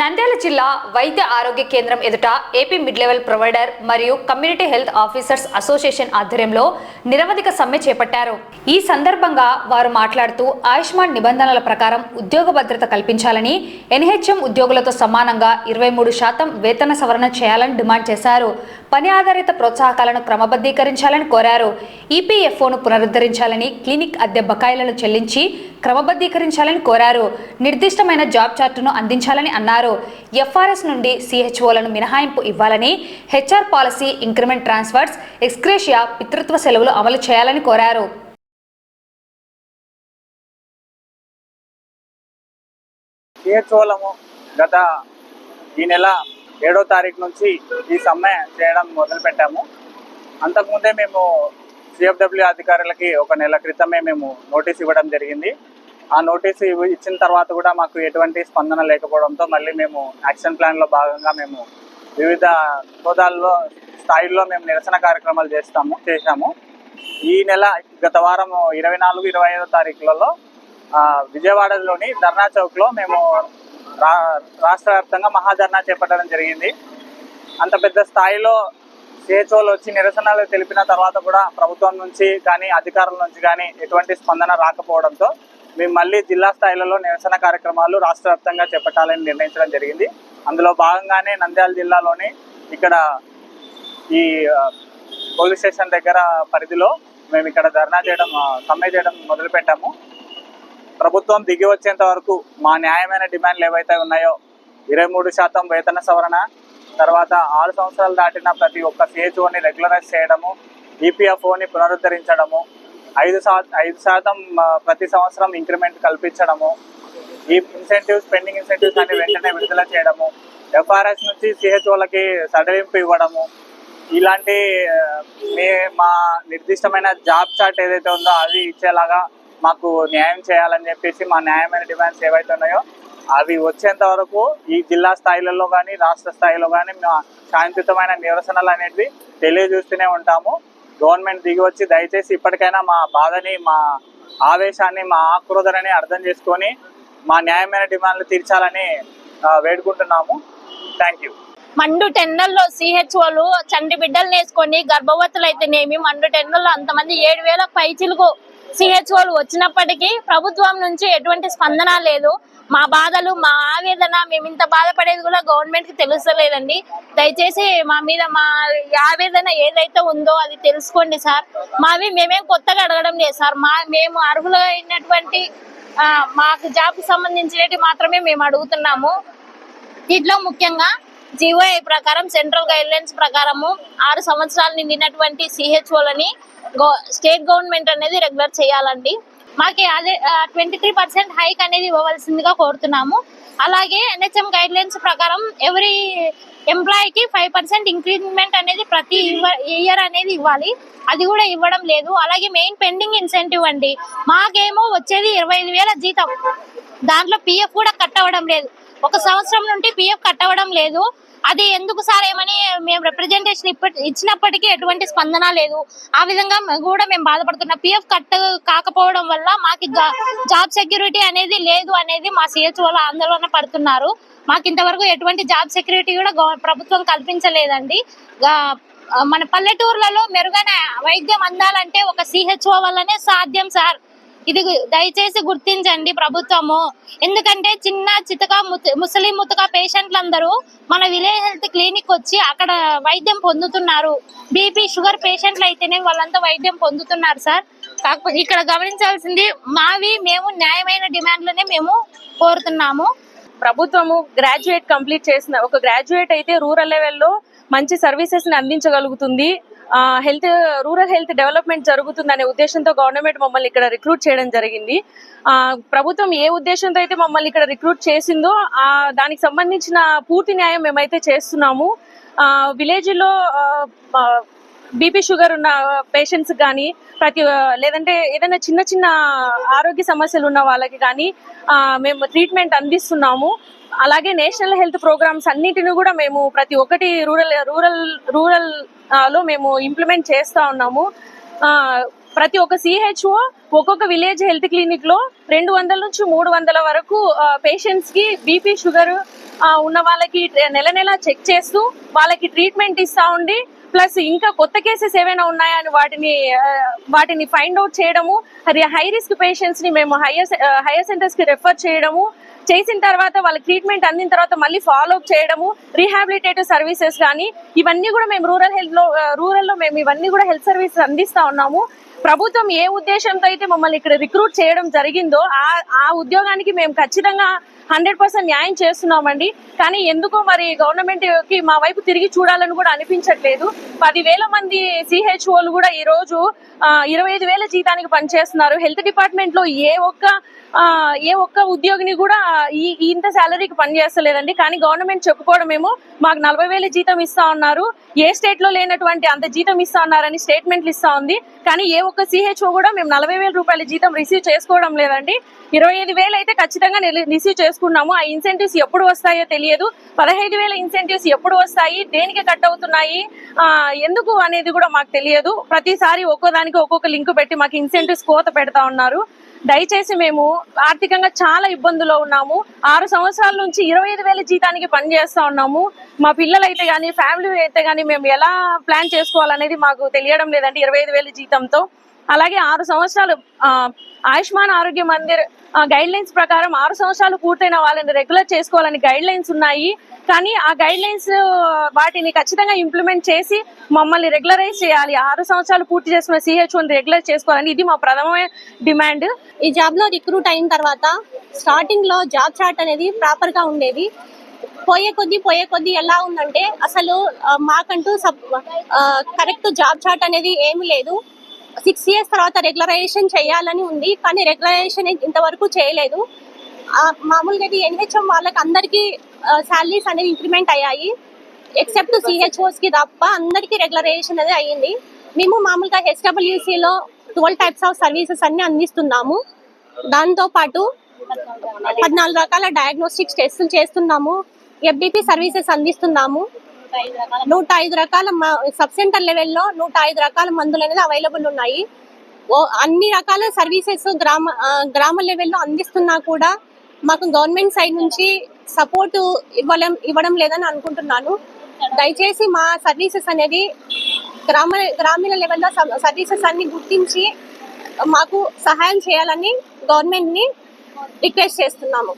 నంద్యాల జిల్లా వైద్య ఆరోగ్య కేంద్రం ఎదుట ఏపీ మిడ్ లెవెల్ ప్రొవైడర్ మరియు కమ్యూనిటీ హెల్త్ ఆఫీసర్స్ అసోసియేషన్ ఆధ్వర్యంలో నిరవధిక సమ్మె చేపట్టారు. ఈ సందర్భంగా వారు మాట్లాడుతూ ఆయుష్మాన్ నిబంధనల ప్రకారం ఉద్యోగ భద్రత కల్పించాలని ఎన్హెచ్ఎం ఉద్యోగులతో సమానంగా ఇరవై మూడు శాతం వేతన సవరణ చేయాలని డిమాండ్ చేశారు. పని ఆధారిత ప్రోత్సాహకాలను క్రమబద్ధీకరించాలని కోరారు. ఈపీఎఫ్ఓను పునరుద్ధరించాలని క్లినిక్ అద్దె బకాయిలను చెల్లించి క్రమబద్ధీకరించాలని కోరారు. నిర్దిష్టమైన జాబ్ చార్టును అందించాలని అన్నారు. ఎఫ్ఆర్ఎస్ నుండి సిహెచ్ఓలను మినహాయింపు ఇవ్వాలని HR policy increment transfers ex gratia పితృత్వ సెలవులు అమలు చేయాలని కోరారు. సిహెచ్ఓలము గత ఈ నెల ఏడో తారీఖు నుంచి ఈ సమ్మె చేయడం మొదలుపెట్టాము. అంతకుముందే మేము సిఎఫ్డబ్ల్యూ అధికారులకి ఒక నెల క్రితమే మేము నోటీస్ ఇవ్వడం జరిగింది. ఆ నోటీస్ ఇచ్చిన తర్వాత కూడా మాకు ఎటువంటి స్పందన లేకపోవడంతో మళ్ళీ మేము యాక్షన్ ప్లాన్లో భాగంగా మేము వివిధ హోదాల్లో స్థాయిల్లో మేము నిరసన కార్యక్రమాలు చేస్తాము చేశాము. ఈ నెల గత వారం ఇరవై నాలుగు ఇరవై ఐదో తారీఖులలో విజయవాడలోని ధర్నా చౌక్లో మేము రాష్ట్ర వ్యాప్తంగా మహాధర్నా చేపట్టడం జరిగింది. అంత పెద్ద స్థాయిలో సిహెచ్ఓలు వచ్చి నిరసనలు తెలిపిన తర్వాత కూడా ప్రభుత్వం నుంచి కానీ అధికారుల నుంచి కానీ ఎటువంటి స్పందన రాకపోవడంతో మేము మళ్ళీ జిల్లా స్థాయిలలో నిరసన కార్యక్రమాలు రాష్ట్ర వ్యాప్తంగా చేపట్టాలని నిర్ణయించడం జరిగింది. అందులో భాగంగానే నంద్యాల జిల్లాలోని ఇక్కడ ఈ పోలీస్ స్టేషన్ దగ్గర పరిధిలో మేము ఇక్కడ ధర్నా చేయడం సమ్మె చేయడం మొదలుపెట్టాము. ప్రభుత్వం దిగి వచ్చేంత వరకు మా న్యాయమైన డిమాండ్లు ఏవైతే ఉన్నాయో ఇరవై మూడు శాతం వేతన సవరణ తర్వాత ఆరు సంవత్సరాలు దాటిన ప్రతి ఒక్క సిహెచ్ఓని రెగ్యులరైజ్ చేయడము ఈపీఎఫ్ఓని పునరుద్ధరించడము ఐదు శా ఐదు శాతం ప్రతి సంవత్సరం ఇంక్రిమెంట్ కల్పించడము ఈ ఇన్సెంటివ్స్ పెండింగ్ ఇన్సెంటివ్స్ అన్ని వెంటనే విడుదల చేయడము ఎఫ్ఆర్ఎస్ నుంచి సిహెచ్ఓలకి సడలింపు ఇవ్వడము ఇలాంటి మే మా నిర్దిష్టమైన జాబ్ చార్ట్ ఏదైతే ఉందో అది ఇచ్చేలాగా మాకు న్యాయం చేయాలని చెప్పేసి మా న్యాయమైన డిమాండ్స్ ఏవైతే ఉన్నాయో అవి వచ్చేంత వరకు ఈ జిల్లా స్థాయిలలో కానీ రాష్ట్ర స్థాయిలో కానీ మా శాంతియుతమైన నిరసనలు అనేటివి తెలియజేస్తూనే ఉంటాము. గవర్నమెంట్ దిగి వచ్చి దయచేసి ఇప్పటికైనా మా బాధని మా ఆవేశాన్ని మా ఆక్రోధనని అర్థం చేసుకొని మా న్యాయమైన డిమాండ్లు తీర్చాలని వేడుకుంటున్నాము. Thank you. మండు టెన్నల్లో సిహెచ్ఓలు చండి బిడ్డలు వేసుకొని గర్భవతులు అయితేనేమి మండు టెన్నల్లో అంతమంది ఏడు వేల పైచిలకు సిహెచ్ఓలు వచ్చినప్పటికీ ప్రభుత్వం నుంచి ఎటువంటి స్పందన లేదు. మా బాధలు మా ఆవేదన మేము ఇంత బాధపడేది కూడా గవర్నమెంట్కి తెలుస్తలేదండి. దయచేసి మా మీద మా ఆవేదన ఏదైతే ఉందో అది తెలుసుకోండి సార్. మావి మేమేం కొత్తగా అడగడం లేదు సార్. మా మేము అర్హులైనటువంటి మాకు జాబ్ సంబంధించినవి మాత్రమే మేము అడుగుతున్నాము. దీంట్లో ముఖ్యంగా జీవోఐ ప్రకారం సెంట్రల్ గైడ్లైన్స్ ప్రకారము ఆరు సంవత్సరాలు నిండినటువంటి సిహెచ్ఓలని స్టేట్ గవర్నమెంట్ అనేది రెగ్యులర్ చేయాలండి. మాకి అదే ట్వంటీ త్రీ పర్సెంట్ హైక్ అనేది ఇవ్వవలసిందిగా కోరుతున్నాము. అలాగే ఎన్హెచ్ఎం గైడ్ లైన్స్ ప్రకారం ఎవరి ఎంప్లాయీకి ఫైవ్ పర్సెంట్ ఇంక్రిమెంట్ అనేది ప్రతి ఇయర్ అనేది ఇవ్వాలి. అది కూడా ఇవ్వడం లేదు. అలాగే మెయిన్ పెండింగ్ ఇన్సెంటివ్ అండి. మాకేమో వచ్చేది ఇరవై ఐదు వేల జీతం. దాంట్లో పిఎఫ్ కూడా కట్ అవ్వడం లేదు. ఒక సంవత్సరం నుండి పిఎఫ్ కట్ అవ్వడం లేదు. అది ఎందుకు సార్? ఏమని మేము రిప్రజెంటేషన్ ఇచ్చినప్పటికీ ఎటువంటి స్పందన లేదు. ఆ విధంగా కూడా మేము బాధపడుతున్నాం. పిఎఫ్ కట్ కాకపోవడం వల్ల మాకు జాబ్ సెక్యూరిటీ అనేది లేదు అనేది మా సిహెచ్ వాళ్ళు ఆందోళన పడుతున్నారు. మాకు ఇంతవరకు ఎటువంటి జాబ్ సెక్యూరిటీ కూడా ప్రభుత్వం కల్పించలేదండి. మన పల్లెటూర్లలో మెరుగైన వైద్యం అందాలంటే ఒక సిహెచ్ఓ వల్లనే సాధ్యం సార్. ఇది దయచేసి గుర్తించండి ప్రభుత్వము. ఎందుకంటే చిన్న చితక ముత- ముసలి ముతక పేషెంట్లందరూ మన విలేజ్ హెల్త్ క్లినిక్ వచ్చి అక్కడ వైద్యం పొందుతున్నారు. బీపీ షుగర్ పేషెంట్లు అయితేనే వాళ్ళంతా వైద్యం పొందుతున్నారు సార్. కాకపోతే ఇక్కడ గమనించాల్సింది మావి మేము న్యాయమైన డిమాండ్లనే మేము కోరుతున్నాము. ప్రభుత్వము గ్రాడ్యుయేట్ కంప్లీట్ చేసిన ఒక గ్రాడ్యుయేట్ అయితే రూరల్ లెవెల్లో మంచి సర్వీసెస్ని అందించగలుగుతుంది. హెల్త్ రూరల్ హెల్త్ డెవలప్మెంట్ జరుగుతుంది అనే ఉద్దేశంతో గవర్నమెంట్ మమ్మల్ని ఇక్కడ రిక్రూట్ చేయడం జరిగింది. ఆ, ప్రభుత్వం ఏ ఉద్దేశంతో అయితే మమ్మల్ని ఇక్కడ రిక్రూట్ చేసిందో ఆ దానికి సంబంధించిన పూర్తి న్యాయం మేమైతే చేస్తున్నాము. విలేజ్లో బీపీ షుగర్ ఉన్న పేషెంట్స్ కానీ ప్రతి లేదంటే ఏదైనా చిన్న చిన్న ఆరోగ్య సమస్యలు ఉన్న వాళ్ళకి కానీ మేము ట్రీట్మెంట్ అందిస్తున్నాము. అలాగే నేషనల్ హెల్త్ ప్రోగ్రామ్స్ అన్నిటిని కూడా మేము ప్రతి ఒక్కటి రూరల్ రూరల్ రూరల్లో మేము ఇంప్లిమెంట్ చేస్తూ ఉన్నాము. ప్రతి ఒక్క సిహెచ్ఓ ఒక్కొక్క విలేజ్ హెల్త్ క్లినిక్లో రెండు వందల నుంచి మూడు వందల వరకు పేషెంట్స్కి బీపీ షుగర్ ఉన్న వాళ్ళకి నెల నెల చెక్ చేస్తూ వాళ్ళకి ట్రీట్మెంట్ ఇస్తూ ఉండి ప్లస్ ఇంకా కొత్త కేసెస్ ఏవైనా అని వాటిని వాటిని ఫైండ్ అవుట్ చేయడము అది హై రిస్క్ పేషెంట్స్ని మేము హైయర్ హైయర్ సెంటర్స్కి రెఫర్ చేయడము చేసిన తర్వాత వాళ్ళ ట్రీట్మెంట్ అందిన తర్వాత మళ్ళీ ఫాలో అప్ చేయడము రీహాబిలిటేటివ్ సర్వీసెస్ కానీ ఇవన్నీ కూడా మేము రూరల్ హెల్త్లో రూరల్లో మేము ఇవన్నీ కూడా హెల్త్ సర్వీసెస్ అందిస్తా ఉన్నాము. ప్రభుత్వం ఏ ఉద్దేశంతో అయితే మమ్మల్ని ఇక్కడ రిక్రూట్ చేయడం జరిగిందో ఆ ఆ ఉద్యోగానికి మేము ఖచ్చితంగా హండ్రెడ్ పర్సెంట్ న్యాయం చేస్తున్నామండి. కానీ ఎందుకో మరి గవర్నమెంట్కి మా వైపు తిరిగి చూడాలని కూడా అనిపించట్లేదు. పదివేల మంది సిహెచ్ఓలు కూడా ఈ రోజు ఇరవై ఐదు వేల జీతానికి పనిచేస్తున్నారు. హెల్త్ డిపార్ట్మెంట్లో ఏ ఒక్క ఏ ఒక్క ఉద్యోగిని కూడా ఈ ఇంత శాలరీకి పనిచేస్తలేదండి. కానీ గవర్నమెంట్ చెప్పుకోవడం ఏమో మాకు నలభై వేల జీతం ఇస్తా ఉన్నారు. ఏ స్టేట్లో లేనటువంటి అంత జీతం ఇస్తా ఉన్నారని స్టేట్మెంట్లు ఇస్తా ఉంది. కానీ ఏ ఒక్క సిహెచ్ఓ కూడా మేము నలభై వేల రూపాయల జీతం రిసీవ్ చేసుకోవడం లేదండి. ఇరవై ఐదు వేలు అయితే ఖచ్చితంగా రిసీవ్ చేసుకున్నాము. ఆ ఇన్సెంటివ్స్ ఎప్పుడు వస్తాయో తెలియదు. పదహైదు వేల ఇన్సెంటివ్స్ ఎప్పుడు వస్తాయి? దేనికి కట్ అవుతున్నాయి? ఎందుకు అనేది కూడా మాకు తెలియదు. ప్రతిసారి ఒక్కో దానికి ఒక్కొక్క లింక్ పెట్టి మాకు ఇన్సెంటివ్స్ కోత పెడతా ఉన్నారు. దయచేసి మేము ఆర్థికంగా చాలా ఇబ్బందులో ఉన్నాము. ఆరు సంవత్సరాల నుంచి ఇరవై ఐదు వేల జీతానికి పని చేస్తా ఉన్నాము. మా పిల్లలు అయితే కానీ ఫ్యామిలీ అయితే కానీ మేము ఎలా ప్లాన్ చేసుకోవాలనేది మాకు తెలియడం లేదండి. ఇరవై ఐదు వేల జీతంతో అలాగే ఆరు సంవత్సరాలు ఆయుష్మాన్ ఆరోగ్య మందిర్ గైడ్ లైన్స్ ప్రకారం ఆరు సంవత్సరాలు పూర్తయిన వాళ్ళని రెగ్యులర్ చేసుకోవాలని గైడ్ లైన్స్ ఉన్నాయి. కానీ ఆ గైడ్ లైన్స్ వాటిని ఖచ్చితంగా ఇంప్లిమెంట్ చేసి మమ్మల్ని రెగ్యులరైజ్ చేయాలి. ఆరు సంవత్సరాలు పూర్తి చేసుకున్న సిహెచ్ఓని రెగ్యులర్ చేసుకోవాలని ఇది మా ప్రథమ డిమాండ్ ఈ జాబ్లో రిక్రూట్ అయిన తర్వాత స్టార్టింగ్లో జాబ్ చార్ట్ అనేది ప్రాపర్గా ఉండేది. పోయే కొద్దీ పోయే కొద్దీ ఎలా ఉందంటే అసలు మాకంటూ సబ్ కరెక్ట్ జాబ్ చార్ట్ అనేది ఏమీ లేదు. సిక్స్ ఇయర్స్ తర్వాత రెగ్యులరైజేషన్ చేయాలని ఉంది కానీ రెగ్యులరైజేషన్ ఇంతవరకు చేయలేదు. మామూలుగా ఇది ఎన్హెచ్ఎం వాళ్ళకి అందరికీ శాలరీస్ అనేది ఇంక్రిమెంట్ అయ్యాయి. ఎక్సెప్ట్ సిహెచ్ఓస్కి తప్ప అందరికీ రెగ్యులరైజేషన్ అనేది అయ్యింది. మేము మామూలుగా HWC twelve types of services అన్ని అందిస్తున్నాము. దాంతో పాటు పద్నాలుగు రకాల డయాగ్నోస్టిక్స్ టెస్టులు చేస్తున్నాము. ఎఫ్డిపి సర్వీసెస్ అందిస్తున్నాము. నూట ఐదు రకాల సబ్ సెంటర్ లెవెల్లో నూట ఐదు రకాల మందులు అనేది అవైలబుల్ ఉన్నాయి. ఓ అన్ని రకాల సర్వీసెస్ గ్రామ గ్రామ లెవెల్లో అందిస్తున్నా కూడా మాకు గవర్నమెంట్ సైడ్ నుంచి సపోర్ట్ ఇవ్వడం ఇవ్వడం లేదని అనుకుంటున్నాను. దయచేసి మా సర్వీసెస్ అనేది గ్రామ గ్రామీణ లెవెల్లో సర్వీసెస్ అన్ని గుర్తించి మాకు సహాయం చేయాలని గవర్నమెంట్ని రిక్వెస్ట్ చేస్తున్నాము.